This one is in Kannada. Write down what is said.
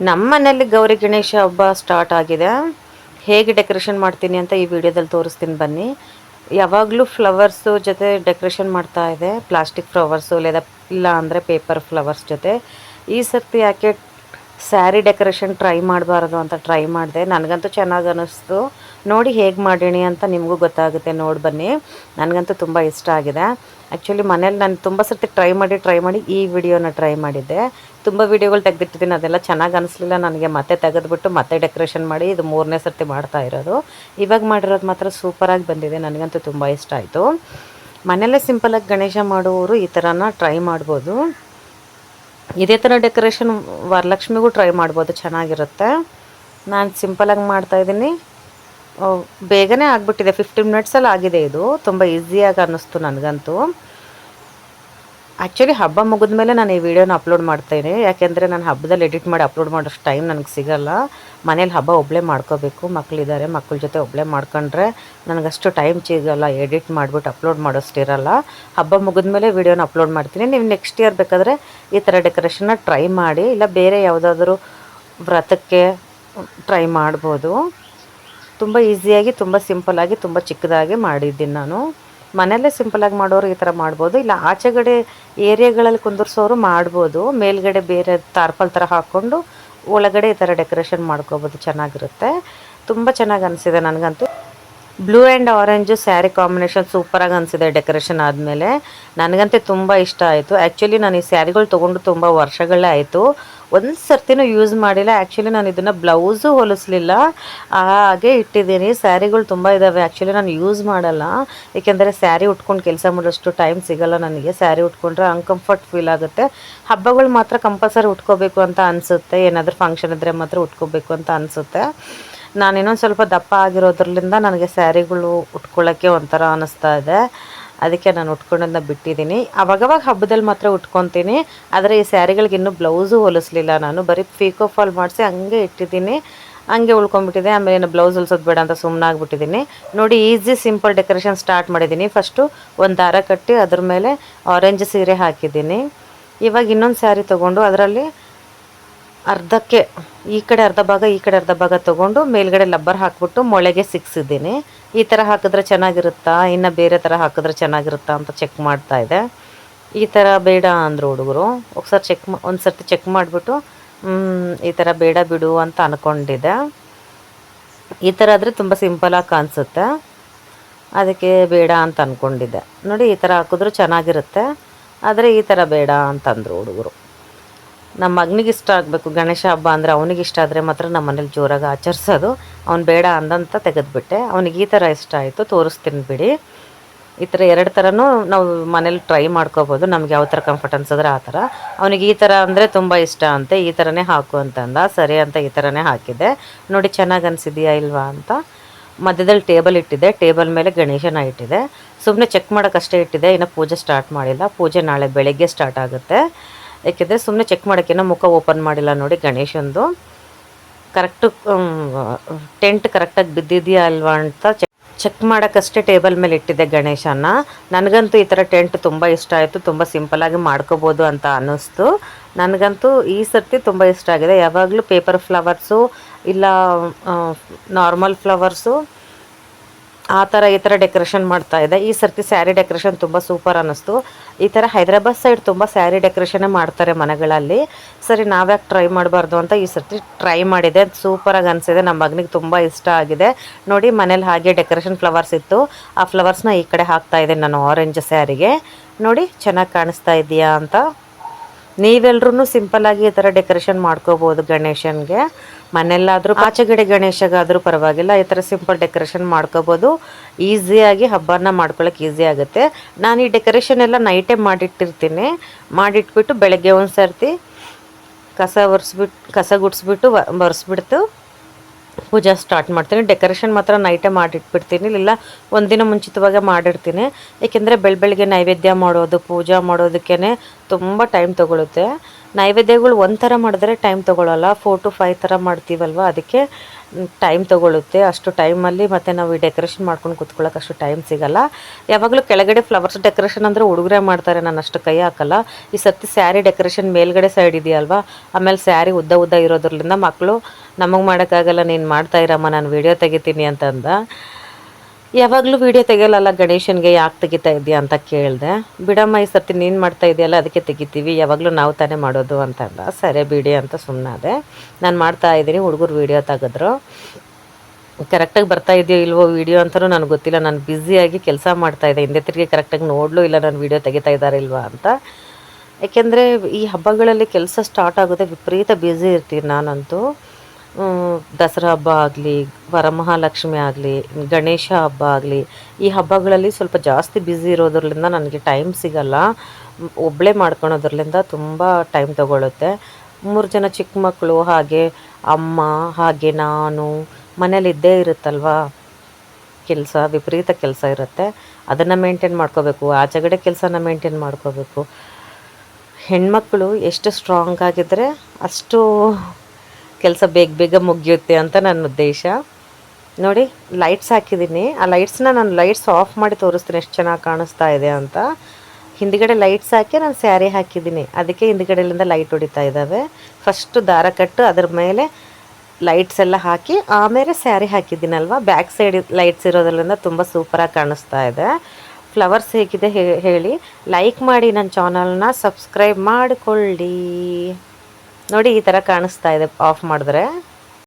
ನಮ್ಮ ಮನೇಲಿ ಗೌರಿ ಗಣೇಶ ಹಬ್ಬ ಸ್ಟಾರ್ಟ್ ಆಗಿದೆ. ಹೇಗೆ ಡೆಕೋರೇಷನ್ ಮಾಡ್ತೀನಿ ಅಂತ ಈ ವಿಡಿಯೋದಲ್ಲಿ ತೋರಿಸ್ತೀನಿ ಬನ್ನಿ. ಯಾವಾಗಲೂ ಫ್ಲವರ್ಸು ಜೊತೆ ಡೆಕೋರೇಷನ್ ಮಾಡ್ತಾ ಇದೆ. ಪ್ಲಾಸ್ಟಿಕ್ ಫ್ಲವರ್ಸು లేదా ಇಲ್ಲ ಅಂದರೆ ಪೇಪರ್ ಫ್ಲವರ್ಸ್ ಜೊತೆ. ಈ ಸರ್ತಿ ಯಾಕೆ ಸ್ಯಾರಿ ಡೆಕೋರೇಷನ್ ಟ್ರೈ ಮಾಡಬಾರ್ದು ಅಂತ ಟ್ರೈ ಮಾಡಿದೆ. ನನಗಂತೂ ಚೆನ್ನಾಗಿ ಅನ್ನಿಸ್ತು ನೋಡಿ ಹೇಗೆ ಮಾಡೀನಿ ಅಂತ ನಿಮಗೂ ಗೊತ್ತಾಗುತ್ತೆ. ನೋಡಿ ಬನ್ನಿ. ನನಗಂತೂ ತುಂಬ ಇಷ್ಟ ಆಗಿದೆ. ಆ್ಯಕ್ಚುಲಿ ಮನೇಲಿ ನಾನು ತುಂಬ ಸರ್ತಿ ಟ್ರೈ ಮಾಡಿ ಟ್ರೈ ಮಾಡಿ ಈ ವಿಡಿಯೋನ ಟ್ರೈ ಮಾಡಿದ್ದೆ. ತುಂಬ ವಿಡಿಯೋಗಳು ತೆಗೆದಿಟ್ಟಿದ್ದೀನಿ. ಅದೆಲ್ಲ ಚೆನ್ನಾಗಿ ಅನಿಸ್ಲಿಲ್ಲ ನನಗೆ. ಮತ್ತೆ ತೆಗೆದುಬಿಟ್ಟು ಮತ್ತೆ ಡೆಕೋರೇಷನ್ ಮಾಡಿ ಇದು ಮೂರನೇ ಸರ್ತಿ ಮಾಡ್ತಾ ಇರೋದು. ಇವಾಗ ಮಾಡಿರೋದು ಮಾತ್ರ ಸೂಪರಾಗಿ ಬಂದಿದೆ. ನನಗಂತೂ ತುಂಬ ಇಷ್ಟ ಆಯಿತು. ಮನೆಯಲ್ಲೇ ಸಿಂಪಲಾಗಿ ಗಣೇಶ ಮಾಡುವವರು ಈ ಥರನ ಟ್ರೈ ಮಾಡ್ಬೋದು. ಇದೇ ಥರ ಡೆಕೋರೇಷನ್ ವರಲಕ್ಷ್ಮಿಗೂ ಟ್ರೈ ಮಾಡ್ಬೋದು, ಚೆನ್ನಾಗಿರುತ್ತೆ. ನಾನು ಸಿಂಪಲಾಗಿ ಮಾಡ್ತಾಯಿದ್ದೀನಿ ಬೇಗನೆ ಆಗಿಬಿಟ್ಟಿದೆ ಫಿಫ್ಟೀನ್ ಮಿನಿಟ್ಸಲ್ಲಿ ಆಗಿದೆ ಇದು. ತುಂಬ ಈಸಿಯಾಗಿ ಅನ್ನಿಸ್ತು ನನಗಂತೂ. ಆ್ಯಕ್ಚುಲಿ ಹಬ್ಬ ಮುಗಿದ ಮೇಲೆ ನಾನು ಈ ವಿಡಿಯೋನ ಅಪ್ಲೋಡ್ ಮಾಡ್ತೇನೆ. ಯಾಕೆಂದರೆ ನಾನು ಹಬ್ಬದಲ್ಲಿ ಎಡಿಟ್ ಮಾಡಿ ಅಪ್ಲೋಡ್ ಮಾಡೋಷ್ಟು ಟೈಮ್ ನನಗೆ ಸಿಗಲ್ಲ. ಮನೇಲಿ ಹಬ್ಬ ಒಬ್ಬಳೇ ಮಾಡ್ಕೋಬೇಕು. ಮಕ್ಕಳಿದ್ದಾರೆ ಮಕ್ಕಳ ಜೊತೆ ಒಬ್ಬಳೇ ಮಾಡ್ಕೊಂಡ್ರೆ ನನಗಷ್ಟು ಟೈಮ್ ಸಿಗಲ್ಲ. ಎಡಿಟ್ ಮಾಡಿಬಿಟ್ಟು ಅಪ್ಲೋಡ್ ಮಾಡೋಷ್ಟಿರಲ್ಲ. ಹಬ್ಬ ಮುಗಿದ ಮೇಲೆ ವಿಡಿಯೋನ ಅಪ್ಲೋಡ್ ಮಾಡ್ತೀನಿ. ನೀವು ನೆಕ್ಸ್ಟ್ ಇಯರ್ ಬೇಕಾದರೆ ಈ ಥರ ಡೆಕೋರೇಷನ್ನ ಟ್ರೈ ಮಾಡಿ, ಇಲ್ಲ ಬೇರೆ ಯಾವುದಾದ್ರೂ ವ್ರತಕ್ಕೆ ಟ್ರೈ ಮಾಡ್ಬೋದು. ತುಂಬ ಈಸಿಯಾಗಿ ತುಂಬ ಸಿಂಪಲ್ಲಾಗಿ ತುಂಬ ಚಿಕ್ಕದಾಗಿ ಮಾಡಿದ್ದೀನಿ ನಾನು. ಮನೆಯಲ್ಲೇ ಸಿಂಪಲಾಗಿ ಮಾಡೋರು ಈ ಥರ ಮಾಡ್ಬೋದು. ಇಲ್ಲ ಆಚೆಗಡೆ ಏರಿಯಾಗಳಲ್ಲಿ ಕುಂದರ್ಸೋರು ಮಾಡ್ಬೋದು. ಮೇಲ್ಗಡೆ ಬೇರೆ ತಾರ್ಪಲ್ ಥರ ಹಾಕ್ಕೊಂಡು ಒಳಗಡೆ ಈ ಥರ ಡೆಕೋರೇಷನ್ ಮಾಡ್ಕೋಬೋದು. ಚೆನ್ನಾಗಿರುತ್ತೆ. ತುಂಬ ಚೆನ್ನಾಗಿ ಅನಿಸಿದೆ ನನಗಂತೂ. Blue and orange sari combination ಸೂಪರಾಗಿ ಅನಿಸಿದೆ ಡೆಕೋರೇಷನ್ ಆದಮೇಲೆ. ನನಗಂತೆ ತುಂಬ ಇಷ್ಟ ಆಯಿತು. ಆ್ಯಕ್ಚುಲಿ ನಾನು ಈ ಸ್ಯಾರಿಗಳು ತೊಗೊಂಡು ತುಂಬ ವರ್ಷಗಳೇ ಆಯಿತು. ಒಂದು ಸರ್ತಿನೂ ಯೂಸ್ ಮಾಡಿಲ್ಲ. ಆ್ಯಕ್ಚುಲಿ ನಾನು ಇದನ್ನು ಬ್ಲೌಸು ಹೊಲಿಸ್ಲಿಲ್ಲ. ಹಾಗೆ ಇಟ್ಟಿದ್ದೀನಿ. ಸ್ಯಾರಿಗಳು ತುಂಬ ಇದ್ದಾವೆ ಆ್ಯಕ್ಚುಲಿ ನಾನು ಯೂಸ್ ಮಾಡಲ್ಲ. ಏಕೆಂದರೆ ಸ್ಯಾರಿ ಉಟ್ಕೊಂಡು ಕೆಲಸ ಮಾಡೋಷ್ಟು ಟೈಮ್ ಸಿಗಲ್ಲ ನನಗೆ. ಸ್ಯಾರಿ ಉಟ್ಕೊಂಡ್ರೆ ಅನ್ಕಂಫರ್ಟ್ ಫೀಲ್ ಆಗುತ್ತೆ. ಹಬ್ಬಗಳು ಮಾತ್ರ ಕಂಪಲ್ಸರಿ ಉಟ್ಕೋಬೇಕು ಅಂತ ಅನಿಸುತ್ತೆ. ಏನಾದರೂ ಫಂಕ್ಷನ್ ಇದ್ದರೆ ಮಾತ್ರ ಉಟ್ಕೋಬೇಕು ಅಂತ ಅನಿಸುತ್ತೆ. ನಾನು ಇನ್ನೊಂದು ಸ್ವಲ್ಪ ದಪ್ಪ ಆಗಿರೋದ್ರಲ್ಲಿಂದ ನನಗೆ ಸ್ಯಾರಿಗಳು ಉಟ್ಕೊಳ್ಳೋಕ್ಕೆ ಒಂಥರ ಅನ್ನಿಸ್ತಾ ಇದೆ. ಅದಕ್ಕೆ ನಾನು ಉಟ್ಕೊಂಡನ್ನ ಬಿಟ್ಟಿದ್ದೀನಿ. ಅವಾಗವಾಗ ಹಬ್ಬದಲ್ಲಿ ಮಾತ್ರ ಉಟ್ಕೊತೀನಿ. ಆದರೆ ಈ ಸ್ಯಾರಿಗಳಿಗೆ ಇನ್ನೂ ಬ್ಲೌಸು ಹೊಲಿಸ್ಲಿಲ್ಲ ನಾನು. ಬರೀ ಪೀಕೋ ಫಾಲ್ ಮಾಡಿಸಿ ಹಂಗೆ ಇಟ್ಟಿದ್ದೀನಿ. ಹಂಗೆ ಉಳ್ಕೊಂಡ್ಬಿಟ್ಟಿದೆ ಆಮೇಲೆ ಏನು ಬ್ಲೌಸ್ ಹೊಲ್ಸೋದು ಬೇಡ ಅಂತ ಸುಮ್ಮನೆ ಆಗಿಬಿಟ್ಟಿದ್ದೀನಿ ನೋಡಿ, ಈಸಿ ಸಿಂಪಲ್ ಡೆಕೋರೇಷನ್ ಸ್ಟಾರ್ಟ್ ಮಾಡಿದ್ದೀನಿ. ಫಸ್ಟು ಒಂದು ದಾರ ಕಟ್ಟಿ ಅದ್ರ ಮೇಲೆ ಆರೆಂಜ್ ಸೀರೆ ಹಾಕಿದ್ದೀನಿ. ಇವಾಗ ಇನ್ನೊಂದು ಸ್ಯಾರಿ ತೊಗೊಂಡು ಅದರಲ್ಲಿ ಅರ್ಧಕ್ಕೆ ಈ ಕಡೆ ಅರ್ಧ ಭಾಗ ಈ ಕಡೆ ಅರ್ಧ ಭಾಗ ತೊಗೊಂಡು ಮೇಲ್ಗಡೆ ಲಬ್ಬರ್ ಹಾಕ್ಬಿಟ್ಟು ಮೊಳೆಗೆ ಸಿಕ್ಸಿದ್ದೀನಿ ಈ ಥರ ಹಾಕಿದ್ರೆ ಚೆನ್ನಾಗಿರುತ್ತಾ ಇನ್ನು ಬೇರೆ ಥರ ಹಾಕಿದ್ರೆ ಚೆನ್ನಾಗಿರುತ್ತಾ ಅಂತ ಚೆಕ್ ಮಾಡ್ತಾ ಇದೆ ಈ ಥರ ಬೇಡ ಅಂದರು ಹುಡುಗರು ఒకసారి ಚೆಕ್ ಒಂದು ಸರ್ತಿ ಚೆಕ್ ಮಾಡಿಬಿಟ್ಟು ಈ ಥರ ಬೇಡ ಬಿಡು ಅಂತ ಅಂದ್ಕೊಂಡಿದ್ದೆ ಈ ಥರ ಆದರೆ ತುಂಬ ಸಿಂಪಲಾಗಿ ಕಾಣಿಸುತ್ತೆ ಅದಕ್ಕೆ ಬೇಡ ಅಂತ ಅಂದ್ಕೊಂಡಿದ್ದೆ ನೋಡಿ ಈ ಥರ ಹಾಕಿದ್ರು ಚೆನ್ನಾಗಿರುತ್ತೆ ಆದರೆ ಈ ಥರ ಬೇಡ ಅಂತಂದರು ಹುಡುಗರು ನಮ್ಮ ಮಗನಿಗೆ ಇಷ್ಟ ಆಗಬೇಕು. ಗಣೇಶ ಹಬ್ಬ ಅಂದರೆ ಅವನಿಗೆ ಇಷ್ಟ ಆದರೆ ಮಾತ್ರ ನಮ್ಮ ಮನೇಲಿ ಜೋರಾಗಿ ಆಚರಿಸೋದು. ಅವ್ನು ಬೇಡ ಅಂದಂತ ತೆಗೆದುಬಿಟ್ಟೆ. ಅವನಿಗೆ ಈ ಥರ ಇಷ್ಟ ಆಯಿತು. ತೋರಿಸ್ತೀನಿ ಬಿಡಿ. ಈ ಥರ ಎರಡು ಥರನೂ ನಾವು ಮನೇಲಿ ಟ್ರೈ ಮಾಡ್ಕೋಬೋದು. ನಮ್ಗೆ ಯಾವ ಥರ ಕಂಫರ್ಟ್ ಅನ್ಸಿದ್ರೆ ಆ ಥರ. ಅವನಿಗೆ ಈ ಥರ ಅಂದರೆ ತುಂಬ ಇಷ್ಟ ಅಂತೆ. ಈ ಥರನೇ ಹಾಕು ಅಂತಂದ. ಸರಿ ಅಂತ ಈ ಥರನೇ ಹಾಕಿದ್ದೆ ನೋಡಿ, ಚೆನ್ನಾಗಿ ಅನಿಸಿದೆಯಾ ಇಲ್ವಾ ಅಂತ. ಮಧ್ಯದಲ್ಲಿ ಟೇಬಲ್ ಇಟ್ಟಿದೆ. ಟೇಬಲ್ ಮೇಲೆ ಗಣೇಶನ ಇಟ್ಟಿದೆ. ಸುಮ್ಮನೆ ಚೆಕ್ ಮಾಡೋಕ್ಕಷ್ಟೇ ಇಟ್ಟಿದೆ. ಇನ್ನು ಪೂಜೆ ಸ್ಟಾರ್ಟ್ ಮಾಡಿಲ್ಲ. ಪೂಜೆ ನಾಳೆ ಬೆಳಗ್ಗೆ ಸ್ಟಾರ್ಟ್ ಆಗುತ್ತೆ. ಯಾಕೆಂದರೆ ಸುಮ್ಮನೆ ಚೆಕ್ ಮಾಡೋಕ್ಕಿನ್ನ ಮುಖ ಓಪನ್ ಮಾಡಿಲ್ಲ ನೋಡಿ ಗಣೇಶಂದು. ಕರೆಕ್ಟು ಟೆಂಟ್ ಕರೆಕ್ಟಾಗಿ ಬಿದ್ದಿದೆಯಾ ಅಲ್ವಾ ಅಂತ ಚೆಕ್ ಚೆಕ್ ಮಾಡೋಕ್ಕಷ್ಟೇ ಟೇಬಲ್ ಮೇಲೆ ಇಟ್ಟಿದ್ದೆ ಗಣೇಶನ ನನಗಂತೂ ಈ ಥರ ಟೆಂಟ್ ತುಂಬ ಇಷ್ಟ ಆಯಿತು, ತುಂಬ ಸಿಂಪಲಾಗಿ ಮಾಡ್ಕೋಬೋದು ಅಂತ ಅನ್ನಿಸ್ತು. ನನಗಂತೂ ಈ ಸರ್ತಿ ತುಂಬ ಇಷ್ಟ ಆಗಿದೆ. ಯಾವಾಗಲೂ ಪೇಪರ್ ಫ್ಲವರ್ಸು ಇಲ್ಲ ನಾರ್ಮಲ್ ಫ್ಲವರ್ಸು ಆ ಥರ ಈ ಥರ ಡೆಕೋರೇಷನ್ ಮಾಡ್ತಾ ಇದೆ. ಈ ಸರ್ತಿ ಸ್ಯಾರಿ ಡೆಕೋರೇಷನ್ ತುಂಬ ಸೂಪರ್ ಅನ್ನಿಸ್ತು. ಈ ಥರ ಹೈದ್ರಾಬಾದ್ ಸೈಡ್ ತುಂಬ ಸ್ಯಾರಿ ಡೆಕೋರೇಷನೇ ಮಾಡ್ತಾರೆ ಮನೆಗಳಲ್ಲಿ. ಸರಿ, ನಾವ್ಯಾಕೆ ಟ್ರೈ ಮಾಡಬಾರ್ದು ಅಂತ ಈ ಸರ್ತಿ ಟ್ರೈ ಮಾಡಿದೆ. ಸೂಪರಾಗಿ ಅನಿಸಿದೆ. ನಮ್ಮ ಮಗನಿಗೆ ತುಂಬ ಇಷ್ಟ ಆಗಿದೆ. ನೋಡಿ, ಮನೇಲಿ ಹಾಗೆ ಡೆಕೋರೇಷನ್ ಫ್ಲವರ್ಸ್ ಇತ್ತು. ಆ ಫ್ಲವರ್ಸ್ನ ಈ ಕಡೆ ಹಾಕ್ತಾ ಇದ್ದೆ ನಾನು ಆರೆಂಜ್ ಸ್ಯಾರಿಗೆ. ನೋಡಿ, ಚೆನ್ನಾಗಿ ಕಾಣಿಸ್ತಾ ಇದೆಯಾ ಅಂತ. ನೀವೆಲ್ರೂ ಸಿಂಪಲ್ಲಾಗಿ ಈ ಥರ ಡೆಕೋರೇಷನ್ ಮಾಡ್ಕೋಬೋದು ಗಣೇಶನ್ಗೆ. ಮನೆಯಲ್ಲಾದರೂ ಆಚೆಗಡೆ ಗಣೇಶಗಾದರೂ ಪರವಾಗಿಲ್ಲ ಈ ಥರ ಸಿಂಪಲ್ ಡೆಕೋರೇಷನ್ ಮಾಡ್ಕೋಬೋದು. ಈಸಿಯಾಗಿ ಹಬ್ಬನ ಮಾಡ್ಕೊಳಕ್ಕೆ ಈಸಿ ಆಗುತ್ತೆ. ನಾನು ಈ ಡೆಕೋರೇಷನ್ ಎಲ್ಲ ನೈಟೇ ಮಾಡಿಟ್ಟಿರ್ತೀನಿ. ಮಾಡಿಟ್ಬಿಟ್ಟು ಬೆಳಗ್ಗೆ ಒಂದು ಸರ್ತಿ ಕಸ ಒರೆಸ್ಬಿಟ್ಟು ಕಸ ಗುಡಿಸ್ಬಿಟ್ಟು ಒರೆಸ್ಬಿಡ್ತು. ಪೂಜೆ ಸ್ಟಾರ್ಟ್ ಮಾಡ್ತೀನಿ. ಡೆಕೋರೇಷನ್ ಮಾತ್ರ ನೈಟೇ ಮಾಡಿಟ್ಬಿಡ್ತೀನಿ. ಇಲ್ಲ ಒಂದಿನ ಮುಂಚಿತವಾಗಿ ಮಾಡಿರ್ತೀನಿ. ಏಕೆಂದರೆ ಬೆಳ ಬೆಳಗ್ಗೆ ನೈವೇದ್ಯ ಮಾಡೋದು, ಪೂಜೆ ಮಾಡೋದಕ್ಕೇ ತುಂಬ ಟೈಮ್ ತೊಗೊಳುತ್ತೆ. ನೈವೇದ್ಯಗಳು ಒಂಥರ ಮಾಡಿದ್ರೆ ಟೈಮ್ ತೊಗೊಳಲ್ಲ. ಫೋರ್ ಟು ಫೈವ್ ಥರ ಮಾಡ್ತೀವಲ್ವ ಅದಕ್ಕೆ. ಟೈಮ್ ತೊಗೊಳುತ್ತೆ. ಅಷ್ಟು ಟೈಮಲ್ಲಿ ಮತ್ತು ನಾವು ಈ ಡೆಕೋರೇಷನ್ ಮಾಡ್ಕೊಂಡು ಕೂತ್ಕೊಳ್ಳೋಕೆ ಅಷ್ಟು ಟೈಮ್ ಸಿಗಲ್ಲ. ಯಾವಾಗಲೂ ಕೆಳಗಡೆ ಫ್ಲವರ್ಸ್ ಡೆಕೋರೇಷನ್ ಅಂದರೆ ಹುಡುಗರೇ ಮಾಡ್ತಾರೆ. ನಾನು ಅಷ್ಟು ಕೈ ಹಾಕಲ್ಲ. ಈ ಸರ್ತಿ ಸ್ಯಾರಿ ಡೆಕೋರೇಷನ್ ಮೇಲ್ಗಡೆ ಸೈಡ್ ಇದೆಯಲ್ವಾ? ಆಮೇಲೆ ಸ್ಯಾರಿ ಉದ್ದ ಉದ್ದ ಇರೋದ್ರಲ್ಲಿಂದ ಮಕ್ಕಳು ನಮಗೆ ಮಾಡೋಕ್ಕಾಗಲ್ಲ, ನೀನು ಮಾಡ್ತಾಯಿರಮ್ಮ ನಾನು ವೀಡಿಯೋ ತೆಗಿತೀನಿ ಅಂತಂದ. ಯಾವಾಗಲೂ ವೀಡಿಯೋ ತೆಗೆಯಲ್ಲ ಗಣೇಶನ್ಗೆ ಯಾಕೆ ತೆಗಿತಾ ಇದೆಯಾ ಅಂತ ಕೇಳಿದೆ. ಬಿಡಮ್ಮ, ಈ ಸರ್ತಿ ನೀನು ಮಾಡ್ತಾ ಇದೆಯಲ್ಲ, ಅದಕ್ಕೆ ತೆಗಿತೀವಿ. ಯಾವಾಗಲೂ ನಾವು ತಾನೇ ಮಾಡೋದು ಅಂತಂದ. ಸರಿ ಬಿಡಿ ಅಂತ ಸುಮ್ಮನಾದೆ ನಾನು ಮಾಡ್ತಾ ಇದ್ದೀನಿ, ಹುಡುಗರು ವೀಡಿಯೋ ತೆಗೆದ್ರು. ಕರೆಕ್ಟಾಗಿ ಬರ್ತಾ ಇದೆಯೋ ಇಲ್ವೋ ವೀಡಿಯೋ ಅಂತಲೂ ನನಗೆ ಗೊತ್ತಿಲ್ಲ. ನಾನು ಬ್ಯುಸಿಯಾಗಿ ಕೆಲಸ ಮಾಡ್ತಾಯಿದ್ದೆ ಹಿಂದೆ ತಿರುಗಿ ಕರೆಕ್ಟಾಗಿ ನೋಡಲೂ ಇಲ್ಲ ನಾನು ವೀಡಿಯೋ ತೆಗಿತಾ ಇದ್ದಾರೆ ಇಲ್ವಾ ಅಂತ. ಯಾಕೆಂದರೆ ಈ ಹಬ್ಬಗಳಲ್ಲಿ ಕೆಲಸ ಸ್ಟಾರ್ಟ್ ಆಗುತ್ತೆ ವಿಪರೀತ ಬ್ಯುಸಿ ಇರ್ತೀನಿ ನಾನಂತೂ. ದಸರಾ ಹಬ್ಬ ಆಗಲಿ, ವರಮಹಾಲಕ್ಷ್ಮಿ ಆಗಲಿ, ಗಣೇಶ ಹಬ್ಬ ಆಗಲಿ, ಈ ಹಬ್ಬಗಳಲ್ಲಿ ಸ್ವಲ್ಪ ಜಾಸ್ತಿ ಬ್ಯುಸಿ ಇರೋದ್ರಿಂದ ನನಗೆ ಟೈಮ್ ಸಿಗಲ್ಲ. ಒಬ್ಬಳೇ ಮಾಡ್ಕೊಳೋದ್ರಲ್ಲಿಂದ ತುಂಬ ಟೈಮ್ ತಗೊಳುತ್ತೆ. ಮೂರು ಜನ ಚಿಕ್ಕ ಮಕ್ಕಳು ಹಾಗೆ ಅಮ್ಮ, ಹಾಗೆ ನಾನು, ಮನೇಲಿ ಇದ್ದೇ ಇರುತ್ತಲ್ವಾ? ಕೆಲಸ, ವಿಪರೀತ ಕೆಲಸ ಇರುತ್ತೆ. ಅದನ್ನು ಮೇಂಟೈನ್ ಮಾಡ್ಕೋಬೇಕು. ಆಚೆಗಡೆ ಕೆಲಸನ ಮೇಂಟೈನ್ ಮಾಡ್ಕೋಬೇಕು. ಹೆಣ್ಮಕ್ಳು ಎಷ್ಟು ಸ್ಟ್ರಾಂಗ್ ಆಗಿದ್ದರೆ ಅಷ್ಟು ಕೆಲಸ ಬೇಗ ಬೇಗ ಮುಗಿಯುತ್ತೆ ಅಂತ ನನ್ನ ಉದ್ದೇಶ. ನೋಡಿ ಲೈಟ್ಸ್ ಹಾಕಿದ್ದೀನಿ. ಆ ಲೈಟ್ಸ್ನ ನಾನು ಲೈಟ್ಸ್ ಆಫ್ ಮಾಡಿ ತೋರಿಸ್ತೀನಿ ಎಷ್ಟು ಚೆನ್ನಾಗಿ ಕಾಣಿಸ್ತಾ ಇದೆ ಅಂತ. ಹಿಂದ್ಗಡೆ ಲೈಟ್ಸ್ ಹಾಕಿ ನಾನು ಸ್ಯಾರಿ ಹಾಕಿದ್ದೀನಿ. ಅದಕ್ಕೆ ಹಿಂದ್ಗಡೆಯಿಂದ ಲೈಟ್ ಹೊಡಿತಾ ಇದ್ದಾವೆ. ಫಸ್ಟು ದಾರ ಕಟ್ಟು, ಅದ್ರ ಮೇಲೆ ಲೈಟ್ಸ್ ಎಲ್ಲ ಹಾಕಿ, ಆಮೇಲೆ ಸ್ಯಾರಿ ಹಾಕಿದ್ದೀನಲ್ವ? ಬ್ಯಾಕ್ ಸೈಡ್ ಲೈಟ್ಸ್ ಇರೋದ್ರಿಂದ ತುಂಬ ಸೂಪರಾಗಿ ಕಾಣಿಸ್ತಾ ಇದೆ. ಫ್ಲವರ್ಸ್ ಹೇಗಿದೆ ಹೇಳಿ. ಲೈಕ್ ಮಾಡಿ ನನ್ನ ಚಾನಲ್ನ ಸಬ್ಸ್ಕ್ರೈಬ್ ಮಾಡಿಕೊಳ್ಳಿ. ನೋಡಿ ಈ ಥರ ಕಾಣಿಸ್ತಾ ಇದೆ ಆಫ್ ಮಾಡಿದ್ರೆ.